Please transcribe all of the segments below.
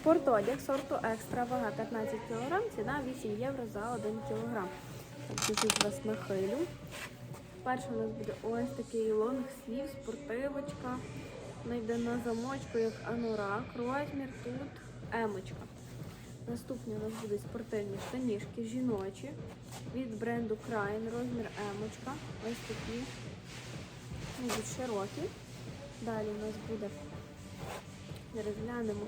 Спортодяг сорту екстра, вага 15 кг, ціна 8 євро за 1 кг. Чуть-чуть вас нахилю. Перше у нас буде ось такий лонг слів, спортивочка. Вона йде на замочку, як анорак. Розмір тут емочка. Наступні у нас будуть спортивні штанішки жіночі від бренду Krain, розмір емочка. Ось такі. Будуть широкі. Далі у нас буде, зараз глянемо,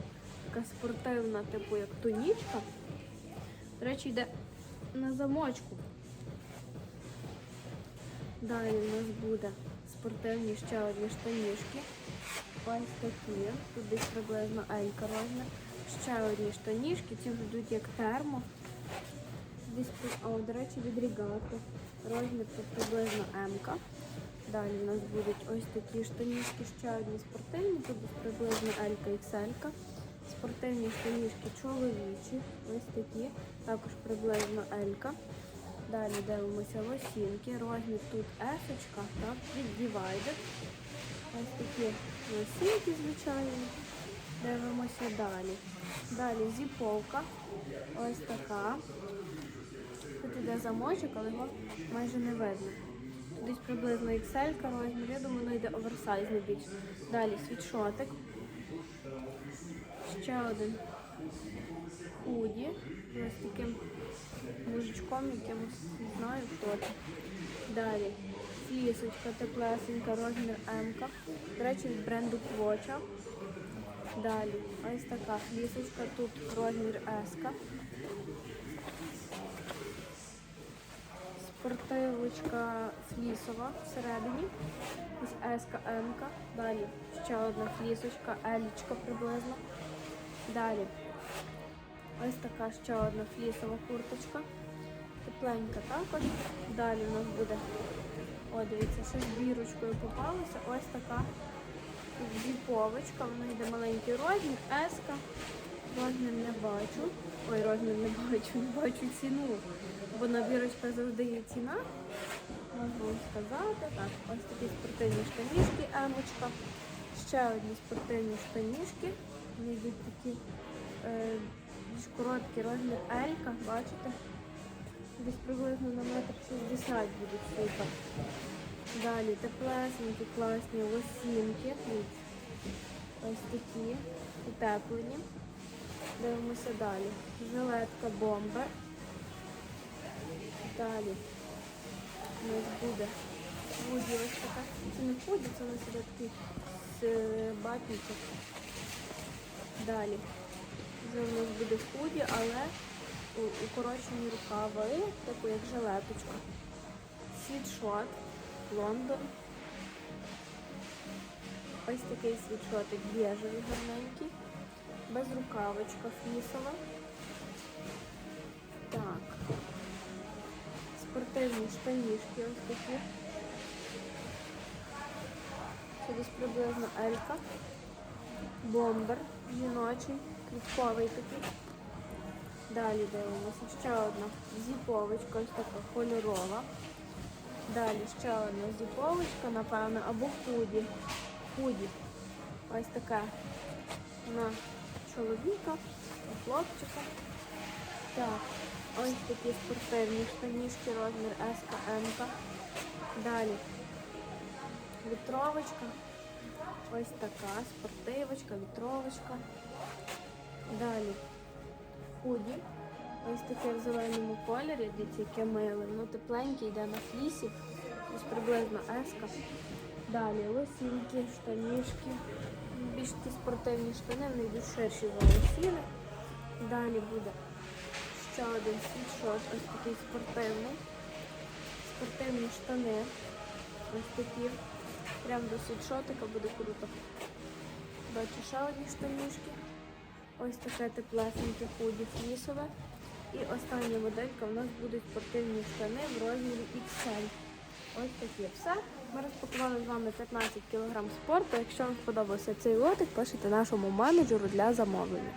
така спортивна, типу як тонічка. До речі, йде на замочку. Далі у нас буде спортивні ще одні штанішки. Ось такі. Тут десь приблизно елька розмір. Ще одні штанішки, ці вже як термо. Десь, о, до речі, від рігати. Розмір тут приблизно М-ка. Далі у нас будуть ось такі штанішки, ще одні спортивні, тут приблизно L-ка XL-ка. Спортивні штанішки чоловічі, ось такі, також приблизно L-ка. Далі дивимося лосінки, розмір тут S, так, від Divided. Ось такі лосінки, звичайні. Дивимося далі. Далі зіповка. Ось така. Тут іде замочок, але його майже не видно. Десь приблизно XL розмір, я думаю, воно йде оверсайзний більш. Далі світшотик. Ще один худі. Ось таким мужичком якимось, не знаю хто це. Далі флісочка теплесенька, розмір М. До речі, від бренду Квоча. Далі ось така флісочка, тут розмір S. Спортивочка флісова всередині. Ось S, М. Далі ще одна флісочка, елічка приблизно. Далі ось така ще одна флісова курточка. Тепленька також. Далі у нас буде, о, дивіться, ще з бірочкою попалася. Ось така зіповочка. Вона йде маленький розмір, еска. Розмір не бачу. Ой, розмір не бачу, не бачу ціну. Бо на бірочка завжди є ціна. Можу сказати. Так, ось такі спортивні штанішки, емочка. Ще одні спортивні штанішки. Йдуть такі е, більш короткі, розмір Елька, бачите? Десь приблизно на метр 60 будуть супер. Далі теплесенькі, класні лосінки. Ось такі, утеплені. Дивимося далі. Жилетка бомбер. Далі у нас буде худі ось така. Це не худі, це у нас такий з е, батничок. Далі. Це у нас буде худі, але укорочені рукави, типу як жилеточка. Світшот, Лондон. Ось такий світшотик біжевий гарненький. Безрукавочка флісова. Так. Спортивні штанішки ось такі. Це десь приблизно Елька. Бомбер жіночий, квітковий такий. Далі дивимося ще одна зіповочка, ось така кольорова. Далі ще одна зіповочка, напевно, або худі. Худі. Ось така на чоловіка, на хлопчика. Так, ось такі спортивні штанішки, розмір СКМ. Далі вітровочка. Ось така спортивочка, вітровочка. Далі худі. Ось таке в зеленому кольорі, дивіться, яке миле. Ну, тепленький йде на флісі. Ось приблизно еска. Далі лосінки, штанішки. Більш такі спортивні штани, вони йдуть ширші за лосіни. Далі буде ще один світшот, ось такий спортивний. Спортивні штани. Ось такі. Прям до світшотика буде круто. Бачу ще одні штанішки. Ось таке теплесеньке худі флісове. І остання моделька у нас будуть спортивні штани в розмірі XL. Ось такі все. Ми розпакували з вами 15 кг спорту. Якщо вам сподобався цей лотик, пишете нашому менеджеру для замовлення.